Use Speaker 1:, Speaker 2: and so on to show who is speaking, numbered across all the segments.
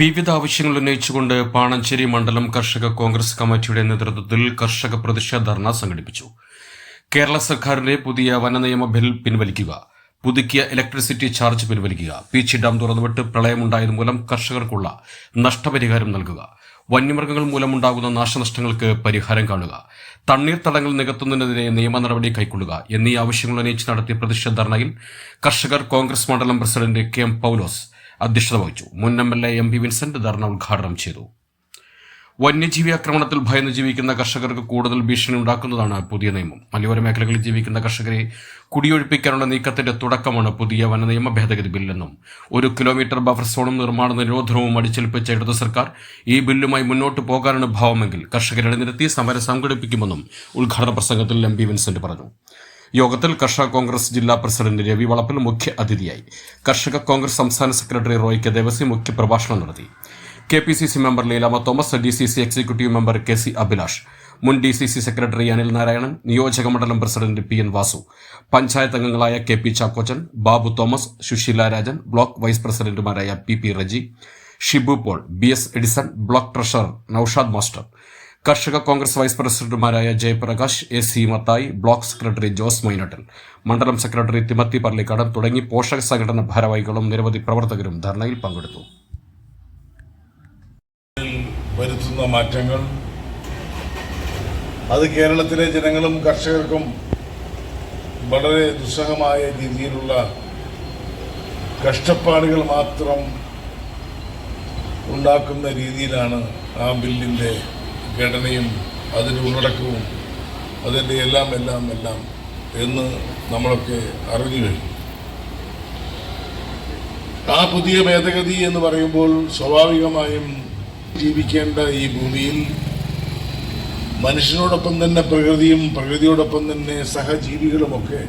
Speaker 1: വിവിധ ആവശ്യങ്ങൾ ഉന്നയിച്ചുകൊണ്ട് പാണഞ്ചേരി മണ്ഡലം കർഷക കോൺഗ്രസ് കമ്മിറ്റിയുടെ നേതൃത്വത്തിൽ കർഷക പ്രതിഷേധ ധർണ സംഘടിപ്പിച്ചു. കേരള സർക്കാരിന്റെ പുതിയ വനനിയമ ബിൽ പിൻവലിക്കുക പുതുക്കിയ ഇലക്ട്രിസിറ്റി ചാർജ് പിൻവലിക്കുക പീച്ചി ഡാം തുറന്നുവിട്ട് പ്രളയമുണ്ടായത് മൂലം കർഷകർക്കുള്ള നഷ്ടപരിഹാരം നൽകുക വന്യമൃഗങ്ങൾ മൂലമുണ്ടാകുന്ന നാശനഷ്ടങ്ങൾക്ക് പരിഹാരം കാണുക തണ്ണീർത്തടങ്ങൾ നികത്തുന്നതിനെതിരെ നിയമ നടപടി കൈക്കൊള്ളുക എന്നീ ആവശ്യങ്ങൾ ഉന്നയിച്ച് നടത്തിയ പ്രതിഷേധ ധർണയിൽ കർഷകർ കോൺഗ്രസ് മണ്ഡലം പ്രസിഡന്റ് കെ എം പൌലോസ് അധ്യക്ഷത വഹിച്ചു. മുൻ M L A M P Vincent dharna ഉദ്ഘാടനം ചെയ്തു. വന്യജീവി ആക്രമണത്തിൽ ഭയന്ന് ജീവിക്കുന്ന കർഷകർക്ക് കൂടുതൽ ഭീഷണി ഉണ്ടാക്കുന്നതാണ് പുതിയ നിയമം. മലയോര മേഖലകളിൽ ജീവിക്കുന്ന കർഷകരെ കുടിയൊഴിപ്പിക്കാനുള്ള നീക്കത്തിന്റെ തുടക്കമാണ് പുതിയ വന നിയമ ഭേദഗതി ബില്ലെന്നും ഒരു കിലോമീറ്റർ ബഫർ സോണും നിർമ്മാണ നിരോധനവും അടിച്ചേൽപ്പിച്ച ഇടതു സർക്കാർ ഈ ബില്ലുമായി മുന്നോട്ട് പോകാനാണ് ഭാവമെങ്കിൽ കർഷകരെ നിരത്തി സമരം സംഘടിപ്പിക്കുമെന്നും ഉദ്ഘാടന പ്രസംഗത്തിൽ എം പി വിൻസെന്റ് പറഞ്ഞു. യോഗത്തിൽ കർഷക കോൺഗ്രസ് ജില്ലാ പ്രസിഡന്റ് രവി വളപ്പിൽ മുഖ്യ അതിഥിയായി. കർഷക കോൺഗ്രസ് സംസ്ഥാന സെക്രട്ടറി റോയ് കെ ദേവസി മുഖ്യ പ്രഭാഷണം നടത്തി. K P C C member Leelamma Thomas D C C executive member K C Abhilash മുൻ D C C secretary Anil Narayanan നിയോജക മണ്ഡലം president P N Vasu panchayat അംഗങ്ങളായ K P Chakkochan Babu Thomas Susheela Rajan block vice പ്രസിഡന്റുമാരായ P P Reji Shibu Paul B S Edison block treasurer Noushad master കർഷക Congress vice പ്രസിഡന്റുമാരായ Jayaprakash A C Mathai block secretary Jose Mainattan മണ്ഡലം secretary Timothy പള്ളിക്കാടൻ തുടങ്ങി പോഷക സംഘടന ഭാരവാഹികളും നിരവധി പ്രവർത്തകരും ധർണയിൽ പങ്കെടുത്തു.
Speaker 2: വരുത്തുന്ന മാറ്റങ്ങൾ അത് കേരളത്തിലെ ജനങ്ങളും കർഷകർക്കും വളരെ ദുസ്സഹമായ രീതിയിലുള്ള കഷ്ടപ്പാടുകൾ മാത്രം ഉണ്ടാക്കുന്ന രീതിയിലാണ് ആ ബില്ലിന്റെ ഘടനയും അതിന്റെ ഉള്ളടക്കവും അതിന്റെ എല്ലാം എല്ലാം എല്ലാം എന്ന് നമ്മളൊക്കെ അറിഞ്ഞു കഴിഞ്ഞു. ആ പുതിയ ഭേദഗതി എന്ന് പറയുമ്പോൾ സ്വാഭാവികമായും ജീവിക്കേണ്ട ഈ ഭൂമിയിൽ മനുഷ്യനോടൊപ്പം തന്നെ പ്രകൃതിയും പ്രകൃതിയോടൊപ്പം തന്നെ സഹജീവികളുമൊക്കെ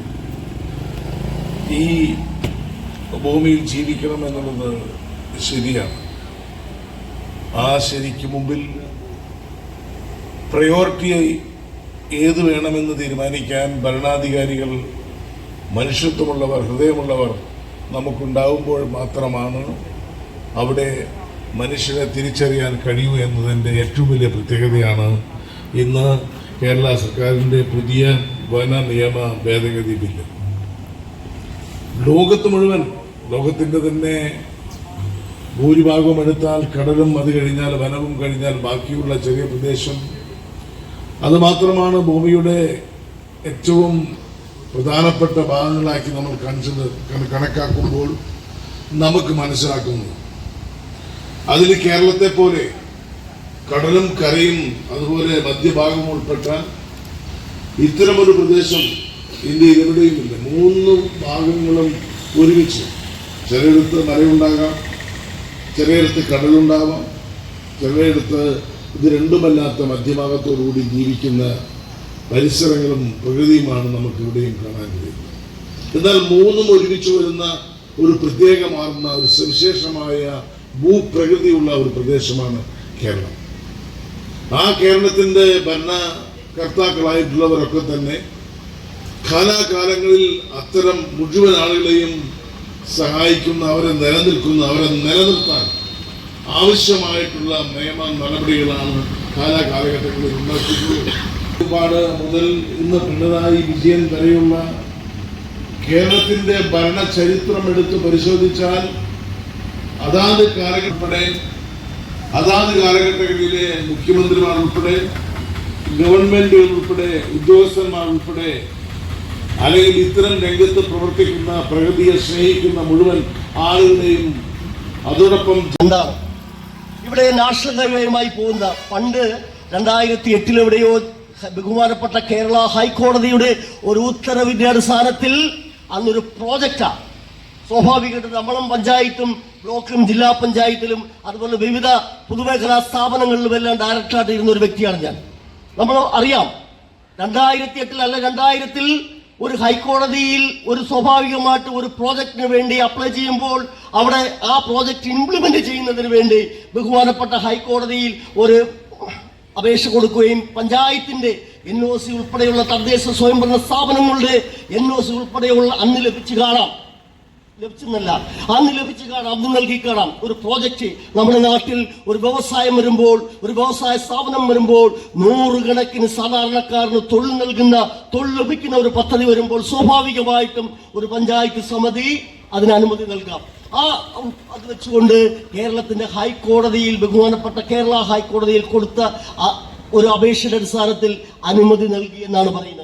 Speaker 2: ഈ ഭൂമിയിൽ ജീവിക്കണം എന്നുള്ളത് ശരിയാണ്. ആ ശരിക്ക് മുമ്പിൽ പ്രയോറിറ്റി ഏത് വേണമെന്ന് തീരുമാനിക്കാൻ ഭരണാധികാരികൾ മനുഷ്യത്വമുള്ളവർ ഹൃദയമുള്ളവർ നമുക്കുണ്ടാവുമ്പോൾ മാത്രമാണ് അവിടെ മനുഷ്യരെ തിരിച്ചറിയാൻ കഴിയൂ എന്നതിന്റെ ഏറ്റവും വലിയ പ്രത്യേകതയാണ് ഇന്ന് കേരള സർക്കാരിന്റെ പുതിയ വന നിയമ ഭേദഗതി ബില്ല്. ലോകത്ത് മുഴുവൻ ലോകത്തിന്റെ തന്നെ ഭൂരിഭാഗം എടുത്താൽ കടലും അത് കഴിഞ്ഞാൽ വനവും കഴിഞ്ഞാൽ ബാക്കിയുള്ള ചെറിയ പ്രദേശം അത് മാത്രമാണ് ഭൂമിയുടെ ഏറ്റവും പ്രധാനപ്പെട്ട ഭാഗങ്ങളാക്കി നമ്മൾ കൺസിഡർ കണക്കാക്കുമ്പോൾ നമുക്ക് മനസ്സിലാക്കുന്നത്. അതിൽ കേരളത്തെ പോലെ കടലും കരയും അതുപോലെ മധ്യഭാഗവും ഉൾപ്പെട്ട ഇത്തരമൊരു പ്രദേശം ഇന്ത്യയിൽ എവിടെയുമില്ല മൂന്ന് ഭാഗങ്ങളും ഒരുമിച്ച്. ചിലയിടത്ത് മലയുണ്ടാകാം ചിലയിടത്ത് കടലുണ്ടാവാം ചിലയിടത്ത് ഇത് രണ്ടുമല്ലാത്ത മധ്യഭാഗത്തോടുകൂടി ജീവിക്കുന്ന പരിസരങ്ങളും പ്രകൃതിയുമാണ് നമുക്ക് ഇവിടെയും കാണാൻ കഴിയുന്നത്. എന്നാൽ മൂന്നും ഒരുമിച്ച് വരുന്ന ഒരു പ്രത്യേകമാർന്ന ഒരു സവിശേഷമായ ഭൂപ്രകൃതിയുള്ള ഒരു പ്രദേശമാണ് കേരളം. ആ കേരളത്തിന്റെ ഭരണകർത്താക്കളായിട്ടുള്ളവരൊക്കെ തന്നെ കാലാകാലങ്ങളിൽ അത്തരം മുഴുവൻ ആളുകളെയും സഹായിക്കുന്ന അവരെ നിലനിൽക്കുന്ന അവരെ നിലനിർത്താൻ ആവശ്യമായിട്ടുള്ള നിയമ നടപടികളാണ് കാലാകാലഘട്ടങ്ങളിൽ ഉണ്ടാക്കിയിട്ടുള്ളത്. ഒരുപാട് മുതൽ ഇന്ന് പിണറായി വിജയൻ വരെയുള്ള കേരളത്തിന്റെ ഭരണചരിത്രം എടുത്ത് പരിശോധിച്ചാൽ അതാത് കാലഘട്ടപ്പെടെ അതാത് കാലഘട്ടങ്ങളിലെ മുഖ്യമന്ത്രിമാർ ഉൾപ്പെടെ ഗവൺമെന്റുകൾ ഉൾപ്പെടെ ഉദ്യോഗസ്ഥന്മാർ ഉൾപ്പെടെ അല്ലെങ്കിൽ ഇത്തരം രംഗത്ത് പ്രവർത്തിക്കുന്ന പ്രകൃതിയെ സ്നേഹിക്കുന്ന മുഴുവൻ ആളുകളെയും അതോടൊപ്പം
Speaker 3: ഇവിടെ നാഷണൽ ഹൈവേയുമായി പോകുന്ന പണ്ട് രണ്ടായിരത്തി എട്ടിലെവിടെയോ ബഹുമാനപ്പെട്ട കേരള ഹൈക്കോടതിയുടെ ഒരു ഉത്തരവിന്റെ അടിസ്ഥാനത്തിൽ അന്നൊരു പ്രോജക്റ്റാ. സ്വാഭാവികമായിട്ട് നമ്മളും പഞ്ചായത്തും ബ്ലോക്കിലും ജില്ലാ പഞ്ചായത്തിലും അതുപോലെ വിവിധ പൊതുമേഖലാ സ്ഥാപനങ്ങളിലും എല്ലാം ഡയറക്ടറായിട്ട് ഇരുന്ന ഒരു വ്യക്തിയാണ് ഞാൻ. നമ്മൾ അറിയാം. രണ്ടായിരത്തി എട്ടിൽ അല്ല രണ്ടായിരത്തിൽ ഒരു ഹൈക്കോടതിയിൽ ഒരു സ്വാഭാവികമായിട്ട് ഒരു പ്രോജക്റ്റിന് വേണ്ടി അപ്ലൈ ചെയ്യുമ്പോൾ അവിടെ ആ പ്രോജക്റ്റ് ഇംപ്ലിമെന്റ് ചെയ്യുന്നതിന് വേണ്ടി ബഹുമാനപ്പെട്ട ഹൈക്കോടതിയിൽ ഒരു അപേക്ഷ കൊടുക്കുകയും പഞ്ചായത്തിന്റെ എൻ ഒ സി ഉൾപ്പെടെയുള്ള തദ്ദേശ സ്വയംഭരണ സ്ഥാപനങ്ങളുടെ എൻ ഒ സി ഉൾപ്പെടെയുള്ള അന്ന് ലഭിച്ചു കാണാം. ലഭിച്ചെന്നല്ല. അന്ന് ലഭിച്ചു കാണാം അന്ന് നൽകി കാണാം ഒരു പ്രോജക്റ്റ്. നമ്മുടെ നാട്ടിൽ ഒരു വ്യവസായം വരുമ്പോൾ ഒരു വ്യവസായ സ്ഥാപനം വരുമ്പോൾ നൂറുകണക്കിന് സാധാരണക്കാരന് തൊഴിൽ നൽകുന്ന തൊഴിൽ ലഭിക്കുന്ന ഒരു പദ്ധതി വരുമ്പോൾ സ്വാഭാവികമായിട്ടും ഒരു പഞ്ചായത്ത് സമിതി അതിന് അനുമതി നൽകാം. ആ അത് വെച്ചുകൊണ്ട് കേരളത്തിന്റെ ഹൈക്കോടതിയിൽ ബഹുമാനപ്പെട്ട കേരള ഹൈക്കോടതിയിൽ കൊടുത്ത ഒരു അപേക്ഷയുടെ അടിസ്ഥാനത്തിൽ അനുമതി നൽകി എന്നാണ് പറയുന്നത്.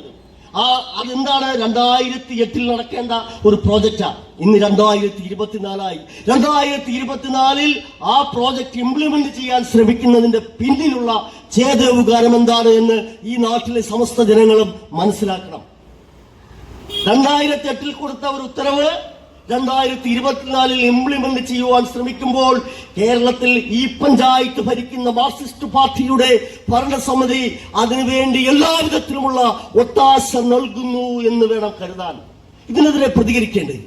Speaker 3: ആ അതെന്താണ്? രണ്ടായിരത്തി എട്ടിൽ നടക്കേണ്ട ഒരു പ്രോജക്റ്റാ. ഇന്ന് രണ്ടായിരത്തി ഇരുപത്തിനാലായി രണ്ടായിരത്തി ഇരുപത്തിനാലിൽ ആ പ്രോജക്റ്റ് ഇംപ്ലിമെന്റ് ചെയ്യാൻ ശ്രമിക്കുന്നതിന്റെ പിന്നിലുള്ള ചേതവുകാരം എന്താണ് എന്ന് ഈ നാട്ടിലെ സമസ്ത ജനങ്ങളും മനസ്സിലാക്കണം. രണ്ടായിരത്തി എട്ടിൽ കൊടുത്ത ഒരു ഉത്തരവ് രണ്ടായിരത്തി ഇരുപത്തിനാലിൽ ഇംപ്ലിമെന്റ് ചെയ്യുവാൻ ശ്രമിക്കുമ്പോൾ കേരളത്തിൽ ഈ പഞ്ചായത്ത് ഭരിക്കുന്ന മാർക്സിസ്റ്റ് പാർട്ടിയുടെ ഭരണസമിതി അതിനുവേണ്ടി എല്ലാവിധത്തിലുമുള്ള ഒത്താശ നൽകുന്നു എന്ന് വേണം കരുതാൻ. ഇതിനെതിരെ പ്രതികരിക്കേണ്ടത്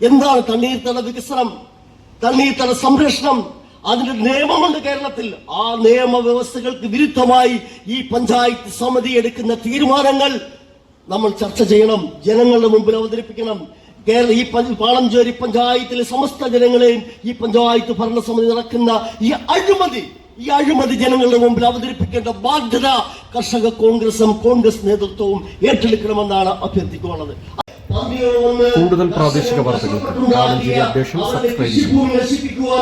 Speaker 3: എന്താണ് തണ്ണീർത്തട വികസനം തണ്ണീർത്തട സംരക്ഷണം? അതിന്റെ നിയമമുണ്ട് കേരളത്തിൽ. ആ നിയമവ്യവസ്ഥകൾക്ക് വിരുദ്ധമായി ഈ പഞ്ചായത്ത് സമിതി എടുക്കുന്ന തീരുമാനങ്ങൾ നമ്മൾ ചർച്ച ചെയ്യണം ജനങ്ങളുടെ മുമ്പിൽ അവതരിപ്പിക്കണം. കേരള ഈ പാളം ചേരി പഞ്ചായത്തിലെ സമസ്ത ജനങ്ങളെയും ഈ പഞ്ചായത്ത് ഭരണസമിതി നടക്കുന്ന ഈ അഴിമതി ഈ അഴിമതി ജനങ്ങളുടെ മുമ്പിൽ അവതരിപ്പിക്കേണ്ട ബാധ്യത കർഷക കോൺഗ്രസും കോൺഗ്രസ് നേതൃത്വവും ഏറ്റെടുക്കണമെന്നാണ് അഭ്യർത്ഥിക്കുന്നത്
Speaker 4: കൂടുതൽ പ്രാദേശിക വാർത്തകൾക്ക് പാളഞ്ചേരി അപ്ഡേഷൻ സബ്സ്ക്രൈബ് ചെയ്യുക.